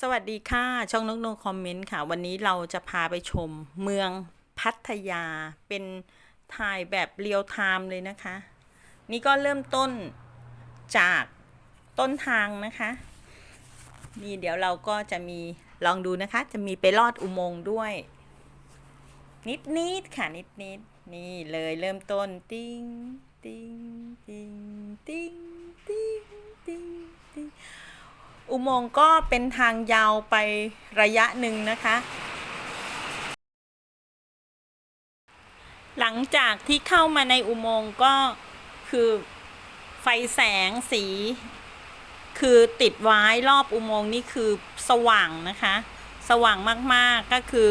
สวัสดีค่ะ ช่องนกนกคอมเมนต์ค่ะ วันนี้เราจะพาไปชมเมืองพัทยาเป็นถ่ายแบบเรียลไทม์เลยนะคะ นี่ก็เริ่มต้นจากต้นทางนะคะ นี่เดี๋ยวเราก็จะมีลองดูนะคะ จะมีไปลอดอุโมงค์ด้วย นิดนิดค่ะนิดนิดนี่เลยเริ่มต้นติ้งติ้งติ้งติ้งติ้งติ้งติ้ง อุโมงค์ก็เป็นทางยาวไประยะหนึ่งนะคะ หลังจากที่เข้ามาในอุโมงค์ก็คือไฟแสงสี คือติดไว้รอบอุโมงค์นี่คือสว่างนะคะ สว่างมากๆก็คือ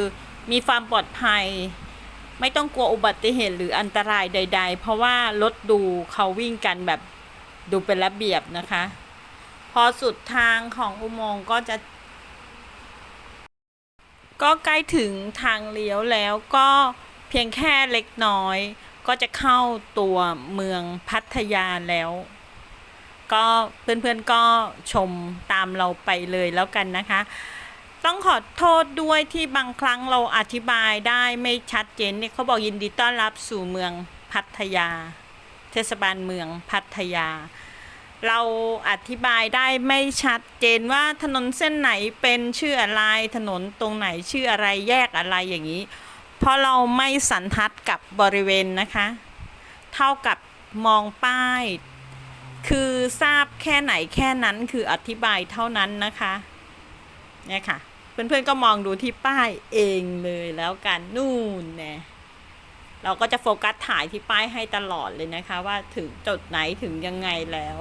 มีความปลอดภัย ไม่ต้องกลัวอุบัติเหตุหรืออันตรายใด ๆ เพราะว่ารถดูเขาวิ่งกันแบบดูเป็นระเบียบนะคะ พอสุดทางของอุโมงค์ก็จะ ก็ใกล้ถึงทางเลี้ยวแล้วก็เพียงแค่เล็กน้อย ก็จะเข้าตัวเมืองพัทยาแล้ว ก็เพื่อนๆก็ชมตามเราไปเลยแล้วกันนะคะ ต้องขอโทษด้วยที่บางครั้งเราอธิบายได้ไม่ชัดเจนเนี่ยเขาบอกยินดีต้อนรับสู่เมืองพัทยา เทศบาลเมืองพัทยา เราอธิบายได้ไม่ชัดเจนว่าถนนเส้นไหนเป็นชื่ออะไรถนนตรงไหนชื่ออะไรแยกอะไรอย่างนี้ เพราะเราไม่สันทัดกับบริเวณนะคะ เท่ากับมองป้าย คือทราบแค่ไหนแค่นั้นคืออธิบายเท่านั้นนะคะเนี่ยค่ะ เพื่อนๆก็มองดูที่ป้ายเองเลยแล้วกันนู่นแน่เราก็จะโฟกัสถ่ายที่ป้ายให้ตลอดเลยนะคะ ว่าถึงจุดไหนถึงยังไงแล้ว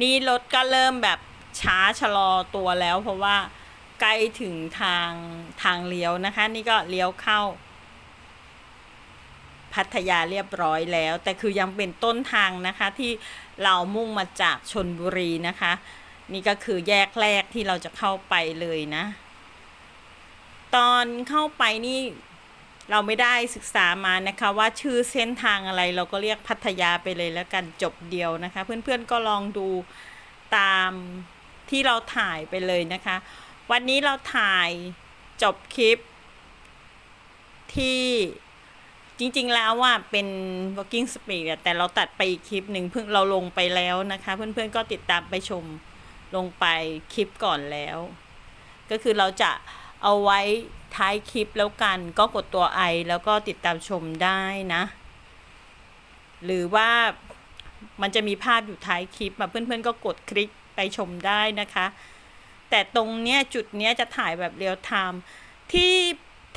นี่รถก็เริ่มแบบช้าชะลอตัวแล้ว เพราะว่าใกล้ถึงทางทางเลี้ยวนะคะ นี่ก็เลี้ยวเข้า พัทยาเรียบร้อยแล้ว แต่คือยังเป็นต้นทางนะคะที่เรามุ่งมาจากชนบุรีนะคะ นี่ก็คือแยกแรกที่เราจะเข้าไปเลยนะ ตอนเข้าไปนี่ เราไม่ได้ศึกษามานะคะว่าชื่อเส้นทางอะไรเราก็เรียกพัทยาไปเลยแล้วกันจบเดียวนะคะ เพื่อนๆก็ลองดูตามที่เราถ่ายไปเลยนะคะ วันนี้เราถ่ายจบคลิป ที่จริงๆแล้วว่าเป็น walking speed แต่เราตัดไปอีกคลิปหนึ่งเพิ่งเราลงไปแล้วนะคะ เพื่อนๆก็ติดตามไปชมลงไปคลิปก่อนแล้ว ก็คือเราจะเอาไว้ ท้ายคลิปแล้วกัน ก็กดตัวไอแล้วก็ติดตามชมได้นะ หรือว่ามันจะมีภาพอยู่ท้ายคลิปมาเพื่อนๆก็กดคลิกไปชมได้นะคะ แต่ตรงเนี้ยจุดเนี้ยจะถ่ายแบบเรียลไทม์ที่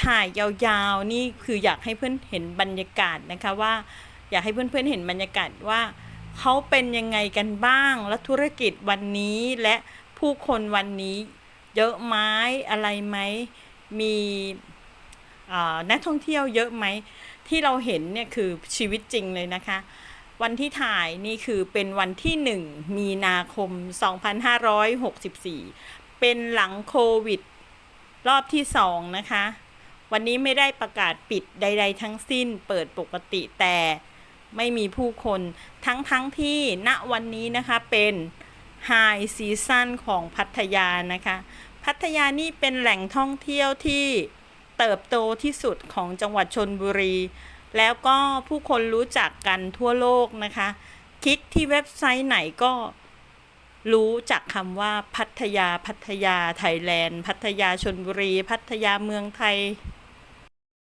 ถ่ายยาวๆนี่คืออยากให้เพื่อนเห็นบรรยากาศนะคะว่า อยากให้เพื่อนๆเห็นบรรยากาศว่าเขาเป็นยังไงกันบ้าง และธุรกิจวันนี้และผู้คนวันนี้เยอะไหมอะไรไหม มีนักท่องเที่ยวเยอะไหม ที่เราเห็นเนี่ยคือชีวิตจริงเลยนะคะ วันที่ถ่ายนี่คือเป็นวันที่ 1 มีนาคม 2564 เป็นหลังโควิด รอบที่ 2 นะคะ วันนี้ไม่ได้ประกาศปิดใด ๆ ทั้งสิ้นเปิดปกติแต่ไม่มีผู้คนทั้งทั้งที่ณวันนี้นะคะเป็นไฮซีซั่นของพัทยานะคะ พัทยานี่เป็นแหล่งท่องเที่ยวที่เติบโตที่สุดของจังหวัดชนบุรี แล้วก็ผู้คนรู้จักกันทั่วโลกนะคะ คลิกที่เว็บไซต์ไหนก็รู้จักคำว่าพัทยาพัทยาไทยแลนด์ พัทยาชนบุรี พัทยาเมืองไทย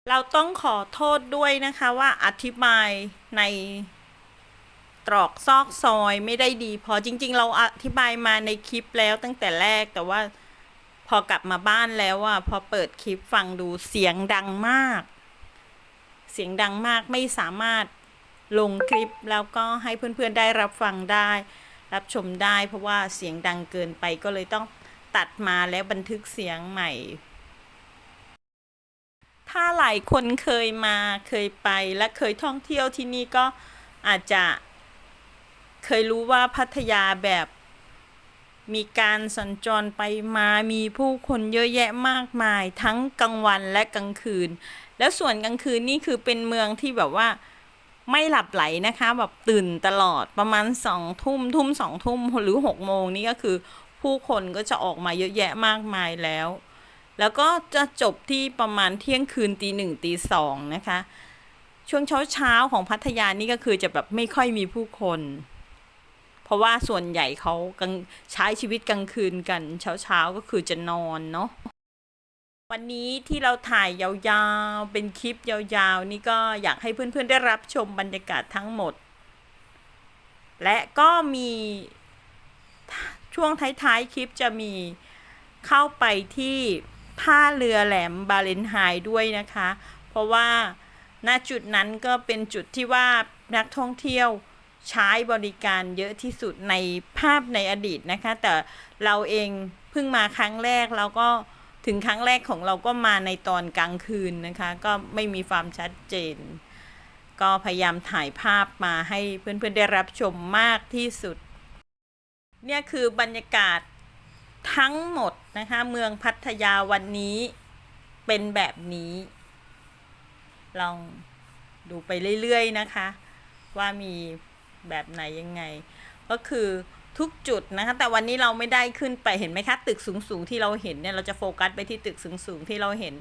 เราต้องขอโทษด้วยนะคะว่าอธิบายในตรอกซอกซอยไม่ได้ดีพอจริง ๆ เราอธิบายมาในคลิปแล้วตั้งแต่แรกแต่ว่า อกลับมาบ้านแล้วอะพอเปิดคลิปฟังดูเสียงดังมาก เสียงดังมากไม่สามารถลงคลิปแล้วก็ให้เพื่อนๆได้รับฟังได้ รับชมได้เพราะว่าเสียงดังเกินไปก็เลยต้องตัดมาแล้วบันทึกเสียงใหม่ ถ้าหลายคนเคยมาเคยไปและเคยท่องเที่ยวที่นี่ก็อาจจะเคยรู้ว่าพัทยาแบบ มีการสัญจรไปมามีผู้คนเยอะแยะมากมาย ทั้งกลางวันและกลางคืน แล้วส่วนกลางคืนนี่คือเป็นเมืองที่แบบว่าไม่หลับไหลนะคะแบบตื่นตลอดประมาณสองทุ่มทุ่มสองทุ่มหรือหกโมงนี่ก็คือผู้คนก็จะออกมาเยอะแยะมากมายแล้ว แล้วก็จะจบที่ประมาณเที่ยงคืนตีหนึ่งตีสองนะคะ ช่วงเช้าเช้าของพัทยานี่ก็คือจะแบบไม่ค่อยมีผู้คน ราะว่าส่วนใหญ่เขากลางใช้ชีวิตกลางคืนกันเช้าเช้าๆก็คือจะนอนเนาะวันนี้ที่เราถ่ายยาวๆ เป็นคลิปยาวๆ นี่ก็อยากให้เพื่อนๆได้รับชมบรรยากาศทั้งหมด และก็มีช่วงท้ายๆ คลิปจะมีเข้าไปที่ท่าเรือแหลมบาเลนไฮน์ด้วยนะคะ เพราะว่าณจุดนั้นก็เป็นจุดที่ว่านักท่องเที่ยว ใช้บริการเยอะที่สุดในภาพในอดีตนะคะ แต่เราเองเพิ่งมาครั้งแรกเราก็ถึงครั้งแรกของเราก็มาในตอนกลางคืนนะคะ ก็ไม่มีความชัดเจน ก็พยายามถ่ายภาพมาให้เพื่อนๆได้รับชมมากที่สุด เนี่ยคือบรรยากาศทั้งหมดนะคะ เมืองพัทยาวันนี้เป็นแบบนี้ ลองดูไปเรื่อยๆนะคะ ว่ามี แบบไหนยังไง ก็คือทุกจุดนะคะ แต่วันนี้เราไม่ได้ขึ้นไปเห็นไหมคะตึกสูงๆที่เราเห็นเนี่ยเราจะโฟกัสไปที่ตึกสูงๆที่เราเห็น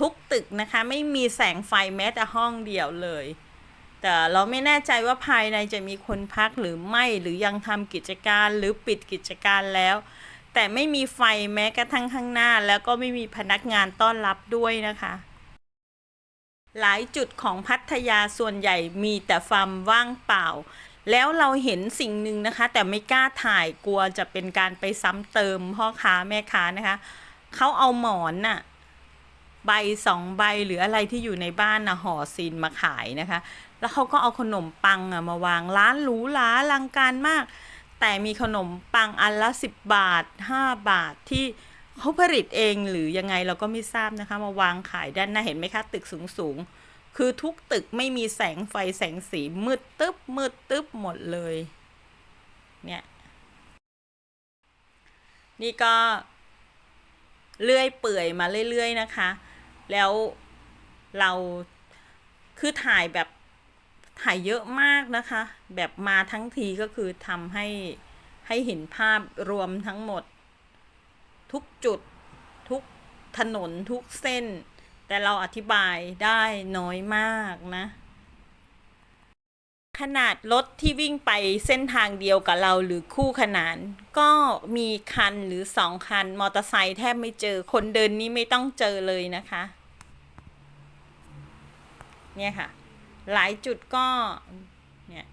ทุกตึกนะคะ ไม่มีแสงไฟแม้แต่ห้องเดียวเลย แต่เราไม่แน่ใจว่าภายในจะมีคนพักหรือไม่หรือยังทำกิจการหรือปิดกิจการแล้ว แต่ไม่มีไฟแม้กระทั่งข้างหน้า แล้วก็ไม่มีพนักงานต้อนรับด้วยนะคะ หลายจุดของพัทยาส่วนใหญ่มีแต่ฟาร์มว่างเปล่า แล้วเราเห็นสิ่งหนึ่งนะคะ แต่ไม่กล้าถ่ายกลัวจะเป็นการไปซ้ำเติมพ่อค้าแม่ค้านะคะเขาเอาหมอนน่ะใบสองใบหรืออะไรที่อยู่ในบ้านนะห่อซีนมาขายนะคะ แล้วเขาก็เอาขนมปังอะมาวางร้านหรูหราลังการมาก แต่มีขนมปังอันละสิบบาทห้าบาทที่ เขาผลิตเองหรือยังไงเราก็ไม่ทราบนะคะ มาวางขายด้านหน้าเห็นไหมคะ ตึกสูงสูงคือทุกตึกไม่มีแสงไฟแสงสีมืดตึ๊บมืดตึ๊บหมดเลย เนี่ย นี่ก็ เลื่อยเปื่อยมาเรื่อยๆนะคะ แล้วเราคือถ่ายแบบถ่ายเยอะมากนะคะ แบบมาทั้งทีก็คือทำให้ให้เห็นภาพรวมทั้งหมด ทุกจุด ทุกถนนทุกเส้น แต่เราอธิบายได้น้อยมากนะ ขนาดรถที่วิ่งไปเส้นทางเดียวกับเราหรือคู่ขนาน ก็มีคันหรือสองคัน มอเตอร์ไซค์แทบไม่เจอคนเดินนี่ไม่ต้องเจอเลยนะคะ เนี่ยค่ะ หลายจุดก็เนี่ย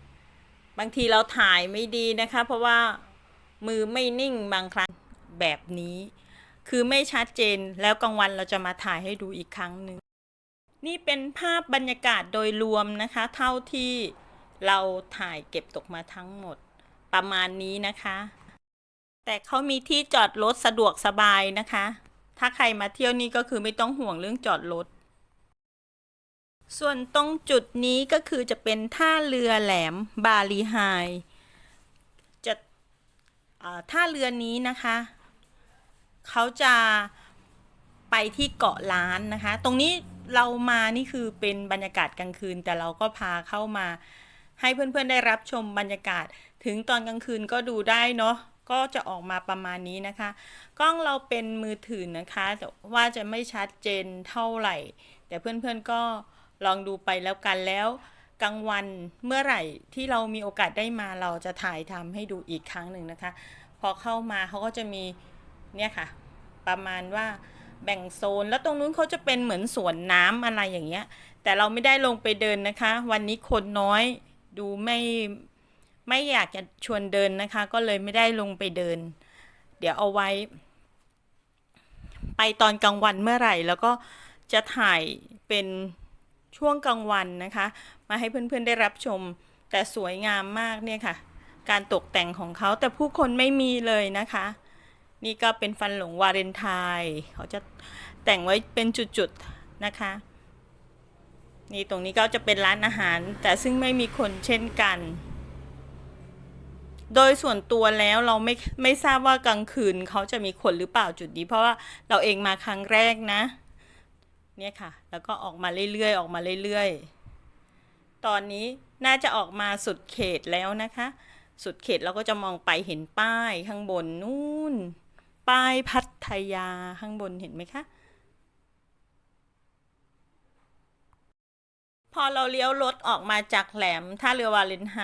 บางทีเราถ่ายไม่ดีนะคะ เพราะว่ามือไม่นิ่งบางครั้ง แบบนี้ คือไม่ชัดเจนแล้วกลางวันเราจะมาถ่ายให้ดูอีกครั้งหนึ่งนี่เป็นภาพบรรยากาศโดยรวมนะคะ เท่าที่เราถ่ายเก็บตกมาทั้งหมดประมาณนี้นะคะ แต่เขามีที่จอดรถสะดวกสบายนะคะ ถ้าใครมาเที่ยวนี่ก็คือไม่ต้องห่วงเรื่องจอดรถส่วนตรงจุดนี้ก็คือจะเป็นท่าเรือแหลมบาลีไฮจะท่าเรือนี้นะคะ เขาจะไปที่เกาะล้านนะคะ ตรงนี้เรามานี่คือเป็นบรรยากาศกลางคืน แต่เราก็พาเข้ามาให้เพื่อนๆได้รับชมบรรยากาศถึงตอนกลางคืนก็ดูได้เนาะก็จะออกมาประมาณนี้นะคะ กล้องเราเป็นมือถือนะคะ แต่ว่าจะไม่ชัดเจนเท่าไหร่ แต่เพื่อนๆก็ลองดูไปแล้วกันแล้วกลางวันเมื่อไหร่ที่เรามีโอกาสได้มาเราจะถ่ายทำให้ดูอีกครั้งหนึ่งนะคะ พอเข้ามาเขาก็จะมี เนี่ยค่ะ ประมาณว่าแบ่งโซน แล้วตรงนู้นเขาจะเป็นเหมือนสวนน้ำอะไรอย่างเงี้ย แต่เราไม่ได้ลงไปเดินนะคะ วันนี้คนน้อยดูไม่ไม่อยากจะชวนเดินนะคะ ก็เลยไม่ได้ลงไปเดิน เดี๋ยวเอาไว้ ไปตอนกลางวันเมื่อไหร่ แล้วก็จะถ่ายเป็นช่วงกลางวันนะคะ มาให้เพื่อนๆได้รับชม แต่สวยงามมากเนี่ยค่ะ การตกแต่งของเขาแต่ผู้คนไม่มีเลยนะคะ นี่ก็เป็นฟันหลงวาเลนไทน์เขาจะแต่งไว้เป็นจุดๆนะคะ นี่ตรงนี้ก็จะเป็นร้านอาหาร แต่ซึ่งไม่มีคนเช่นกัน โดยส่วนตัวแล้วเราไม่ไม่ทราบว่ากลางคืนเขาจะมีคนหรือเปล่าจุดนี้ เพราะว่าเราเองมาครั้งแรกนะ เนี่ยค่ะ แล้วก็ออกมาเรื่อยๆออกมาเรื่อยๆ ตอนนี้น่าจะออกมาสุดเขตแล้วนะคะ สุดเขตเราก็จะมองไปเห็นป้ายข้างบนนู่น ป้ายพัทยาข้างบนเห็นไหมคะ พอเราเลี้ยวรถออกมาจากแหลมท่าเรือวาเลนไฮ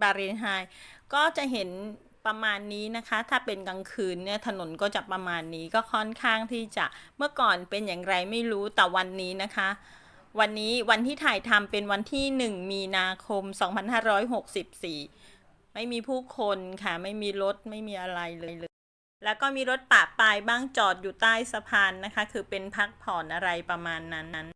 บาเรนไฮก็จะเห็นประมาณนี้นะคะ ถ้าเป็นกลางคืนเนี่ยถนนก็จะประมาณนี้ก็ค่อนข้างที่จะเมื่อก่อนเป็นอย่างไรไม่รู้แต่วันนี้นะคะ วันนี้วันที่ถ่ายทำเป็นวันที่ 1 มีนาคม 2564 ไม่มีผู้คนค่ะ ไม่มีรถไม่มีอะไรเลยเลย แล้วก็มีรถปะปลายบ้างจอดอยู่ใต้สะพานนะคะ คือเป็นพักผ่อนอะไรประมาณนั้นนั้น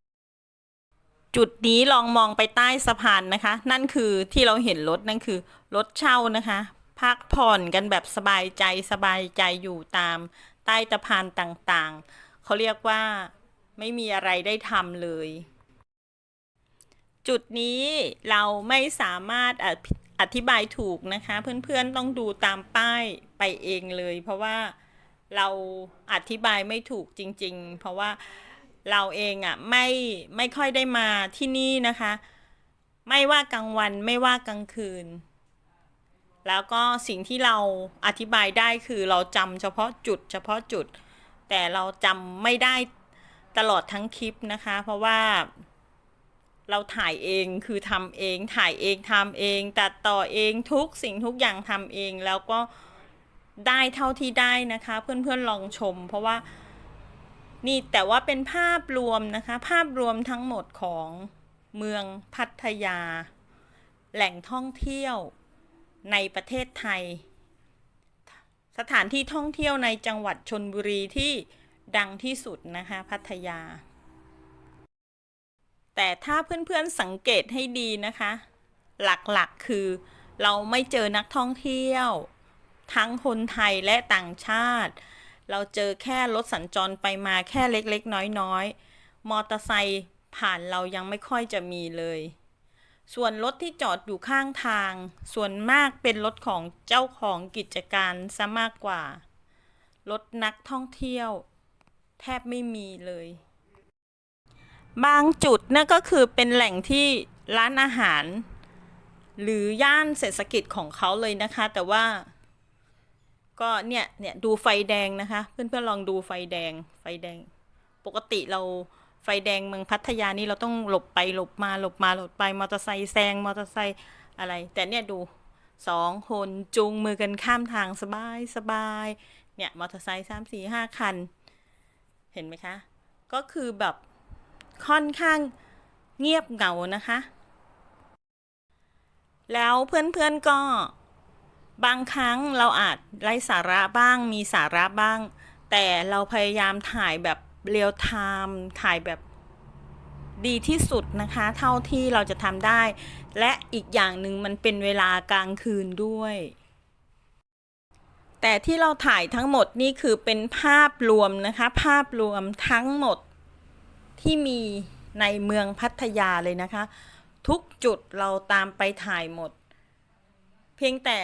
จุดนี้ลองมองไปใต้สะพานนะคะ นั่นคือที่เราเห็นรถนั่นคือรถเช่านะคะ พักผ่อนกันแบบสบายใจสบายใจอยู่ตาม ใต้สะพานต่างๆ เขาเรียกว่าไม่มีอะไรได้ทำเลย จุดนี้เราไม่สามารถ อธิบายถูกนะคะ เพื่อนๆต้องดูตามป้ายไปเองเลย เพราะว่าเราอธิบายไม่ถูกจริง ๆ เพราะว่าเราเองอะไม่ไม่ค่อยได้มาที่นี่นะคะ ไม่ว่ากลางวันไม่ว่ากลางคืน แล้วก็สิ่งที่เราอธิบายได้คือเราจำเฉพาะจุด เฉพาะจุด แต่เราจำไม่ได้ตลอดทั้งคลิปนะคะ เพราะว่า เราถ่ายเองคือทำเอง ถ่ายเองทำเอง ตัดต่อเองทุกสิ่งทุกอย่างทำเองแล้วก็ได้เท่าที่ได้นะคะ เพื่อนๆลองชม เพราะว่านี่แต่ว่าเป็นภาพรวมนะคะ ภาพรวมทั้งหมดของเมืองพัทยา แหล่งท่องเที่ยวในประเทศไทย สถานที่ท่องเที่ยวในจังหวัดชนบุรีที่ดังที่สุดนะคะ พัทยา แต่ถ้าเพื่อนๆสังเกตให้ดีนะคะ หลักๆคือเราไม่เจอนักท่องเที่ยว ทั้งคนไทยและต่างชาติ เราเจอแค่รถสัญจรไปมาแค่เล็กๆ น้อยๆ มอเตอร์ไซค์ผ่านเรายังไม่ค่อยจะมีเลย ส่วนรถที่จอดอยู่ข้างทาง ส่วนมากเป็นรถของเจ้าของกิจการซะมากกว่า รถนักท่องเที่ยว แทบไม่มีเลย บางจุดนั่นก็คือเป็นแหล่งที่ร้านอาหาร หรือย่านเศรษฐกิจของเขาเลยนะคะ แต่ว่า ก็เนี่ยเนี่ยดูไฟแดงนะคะ เพื่อนๆลองดูไฟแดง ไฟแดง ปกติเราไฟแดงเมืองพัทยานี่เราต้องหลบไปหลบมาหลบมาหลบไปมอเตอร์ไซค์แซงมอเตอร์ไซค์อะไร แต่เนี่ยดูสองคนจูงมือกันข้ามทางสบายสบายเนี่ยมอเตอร์ไซค์สามสี่ห้าคัน เห็นไหมคะ ก็คือแบบ ค่อนข้างเงียบเหงานะคะ แล้วเพื่อนๆก็บางครั้งเราอาจไร้สาระบ้างมีสาระบ้าง แต่เราพยายามถ่ายแบบเรียลไทม์ถ่ายแบบดีที่สุดนะคะ เท่าที่เราจะทำได้ และอีกอย่างหนึ่งมันเป็นเวลากลางคืนด้วย แต่ที่เราถ่ายทั้งหมดนี่คือเป็นภาพรวมนะคะ ภาพรวมทั้งหมด ที่มีในเมืองพัทยาเลยนะคะ ทุกจุดเราตามไปถ่ายหมด เพียงแต่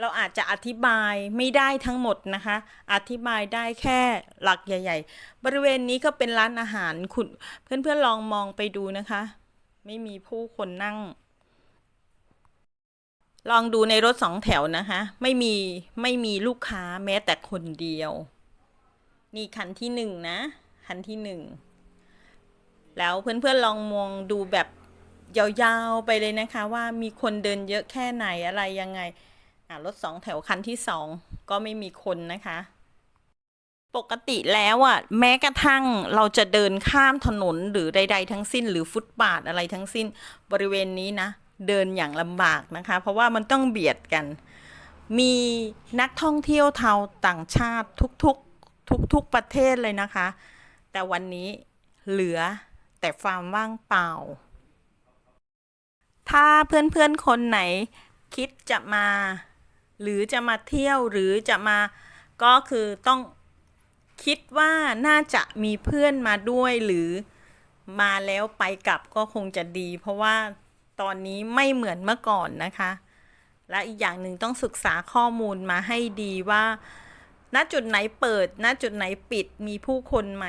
เราอาจจะอธิบายไม่ได้ทั้งหมดนะคะ อธิบายได้แค่หลักใหญ่ ๆ บริเวณนี้ก็เป็นร้านอาหารคุณเพื่อนๆลองมองไปดูนะคะ ไม่มีผู้คนนั่ง ลองดูในรถสองแถวนะคะ ไม่มีไม่มีลูกค้าแม้แต่คนเดียว นี่คันที่หนึ่งนะ คันที่หนึ่งแล้วเพื่อนๆลองมองดูแบบยาวๆไปเลยนะคะว่ามีคนเดินเยอะแค่ไหนอะไรยังไงอ่ารถสองแถวคันที่สองก็ไม่มีคนนะคะ ปกติแล้วอะแม้กระทั่งเราจะเดินข้ามถนนหรือใด ๆ ทั้งสิ้น หรือฟุตบาทอะไรทั้งสิ้นบริเวณนี้นะ เดินอย่างลำบากนะคะ เพราะว่ามันต้องเบียดกัน มีนักท่องเที่ยวเทาต่างชาติทุกๆทุกๆประเทศเลยนะคะ แต่วันนี้เหลือแต่ความว่างเปล่า ถ้าเพื่อนๆคนไหนคิดจะมา หรือจะมาเที่ยวหรือจะมาก็คือต้องคิดว่าน่าจะมีเพื่อนมาด้วยหรือมาแล้วไปกลับก็คงจะดี เพราะว่าตอนนี้ไม่เหมือนเมื่อก่อนนะคะ และอีกอย่างหนึ่งต้องศึกษาข้อมูลมาให้ดีว่า ณจุดไหนเปิด ณจุดไหนปิดมีผู้คนไหม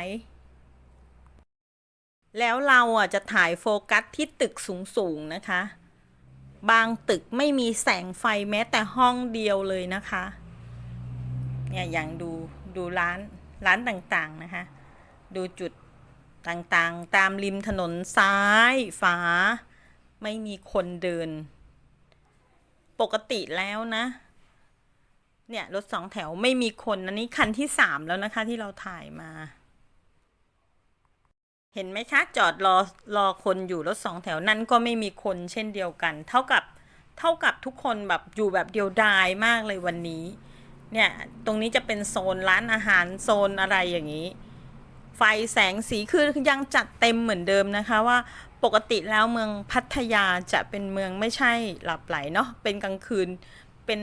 แล้วเราอะจะถ่ายโฟกัสที่ตึกสูงๆนะคะ บางตึกไม่มีแสงไฟแม้แต่ห้องเดียวเลยนะคะ เนี่ยอย่างดูดูร้านร้านต่างๆนะคะ ดูจุดต่างๆ ตามริมถนนซ้ายฝาไม่มีคนเดิน ปกติแล้วนะ เนี่ยรถสองแถวไม่มีคนอันนี้คันที่สามแล้วนะคะที่เราถ่ายมา เห็นไหมคะ จอดรอรอคนอยู่รถสองแถวนั้นก็ไม่มีคนเช่นเดียวกัน เท่ากับเท่ากับทุกคนแบบอยู่แบบเดียวดายมากเลยวันนี้ เนี่ย ตรงนี้จะเป็นโซนร้านอาหารโซนอะไรอย่างนี้ ไฟแสงสีคือยังจัดเต็มเหมือนเดิมนะคะว่าปกติแล้วเมืองพัทยาจะเป็นเมืองไม่ใช่หลับไหลเนาะเป็นกลางคืนเป็น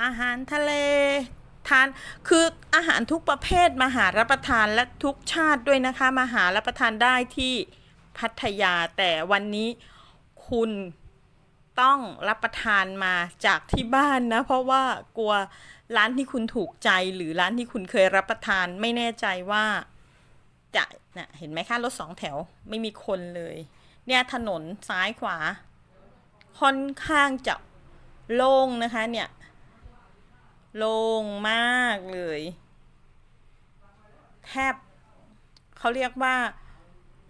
อาหารทะเล ทาน คืออาหารทุกประเภทมาหารับประทานและทุกชาติด้วยนะคะ มาหารับประทานได้ที่พัทยาแต่วันนี้คุณต้องรับประทานมาจากที่บ้านนะ เพราะว่ากลัวร้านที่คุณถูกใจหรือร้านที่คุณเคยรับประทานไม่แน่ใจว่าจะนะ่ะเห็นไหมคะรถสองแถวไม่มีคนเลย เนี่ยถนนซ้ายขวา ค่อนข้างจะโล่งนะคะเนี่ย โล่งมากเลย แทบเขาเรียกว่า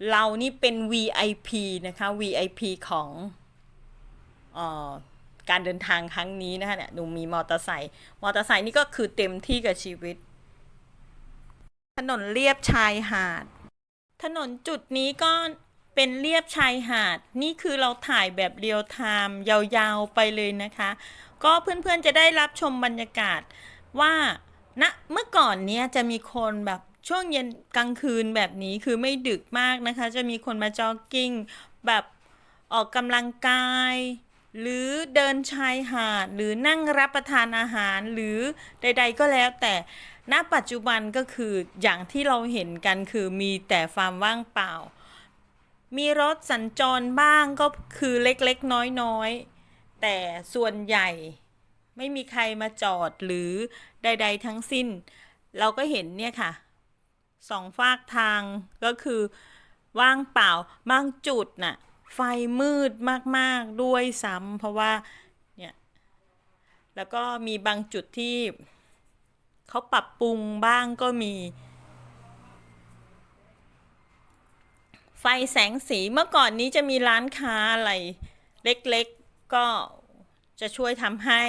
เรานี่เป็น VIP นะคะ VIP ของออการเดินทางครั้งนี้นะคะเนี่ยหนูมีมอเตอร์ไซค์มอเตอร์ไซค์นี่ก็คือเต็มที่กับชีวิต ถนนเลียบชายหาด ถนนจุดนี้ก็เป็นเลียบชายหาด นี่คือเราถ่ายแบบเรียลไทม์ยาวๆไปเลยนะคะ ก็เพื่อนๆจะได้รับชมบรรยากาศว่าณนะเมื่อก่อนเนี้ยจะมีคนแบบช่วงเย็นกลางคืนแบบนี้คือไม่ดึกมากนะคะ จะมีคนมาจ็อกกิ้ง แบบออกกำลังกาย หรือเดินชายหาด หรือนั่งรับประทานอาหารหรือใด ๆ ก็แล้วแต่ณปัจจุบันก็คืออย่างที่เราเห็นกันคือมีแต่ฟาร์มว่างเปล่า มีรถสัญจรบ้างก็คือเล็กๆน้อยๆ แต่ส่วนใหญ่ไม่มีใครมาจอดหรือใด ๆ ทั้งสิ้น เราก็เห็นเนี่ยค่ะสองฝากทางก็คือว่างเปล่าบางจุดน่ะไฟมืดมาก ๆ ด้วยซ้ำเพราะว่าเนี่ยแล้วก็มีบางจุดที่เขาปรับปรุงบ้างก็มี ไฟแสงสีเมื่อก่อนนี้จะมีร้านค้าอะไร เล็กๆ ก็จะช่วยทำให้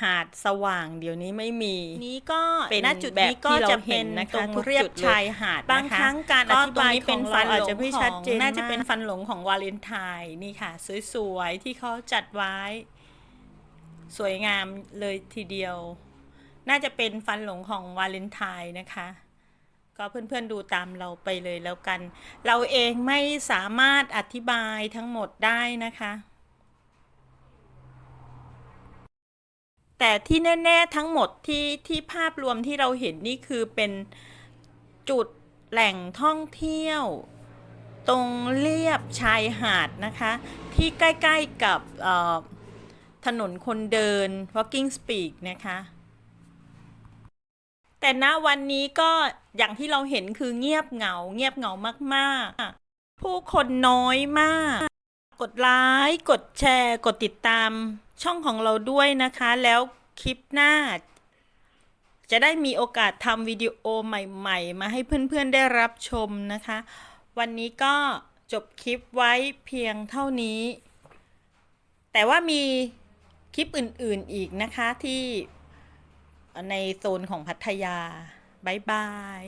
หาดสว่างเดี๋ยวนี้ไม่มี นี้ก็เป็นณจุดนี้แบบก็ที่เราจะเห็เป็นนนะคะตรงทุกเรียบจุดเลยชายหาดบางครั้งการก็อธิบายตรงนี้เป็นของฟันเราหลอาจงจะไม่ขชัอดงเจนน่าจะมากเป็นฟันหลงของวาเลนไทน์นี่ค่ะ สวยๆ ที่เขาจัดไว้ สวยงามเลยทีเดียว น่าจะเป็นฟันหลงของวาเลนไทน์นะคะก็เพื่อนๆดูตามเราไปเลยแล้วกัน เราเองไม่สามารถอธิบายทั้งหมดได้นะคะ แต่ที่แน่ ๆ ทั้งหมดที่ที่ภาพรวมที่เราเห็นนี่คือเป็นจุดแหล่งท่องเที่ยว ตรงเลียบชายหาดนะคะ ที่ใกล้ ๆ กับถนนคนเดิน walking speed นะคะแต่ณวันนี้ก็อย่างที่เราเห็นคือเงียบเหงา เงียบเหงามาก ๆ ผู้คนน้อยมาก กดไลค์กดแชร์ กดติดตามช่องของเราด้วยนะคะ แล้วคลิปหน้า จะได้มีโอกาสทำวิดีโอใหม่ๆ มาให้เพื่อนๆได้รับชมนะคะ วันนี้ก็จบคลิปไว้เพียงเท่านี้ แต่ว่ามีคลิปอื่นๆอีกนะคะที่ในโซนของพัทยา บ๊ายบาย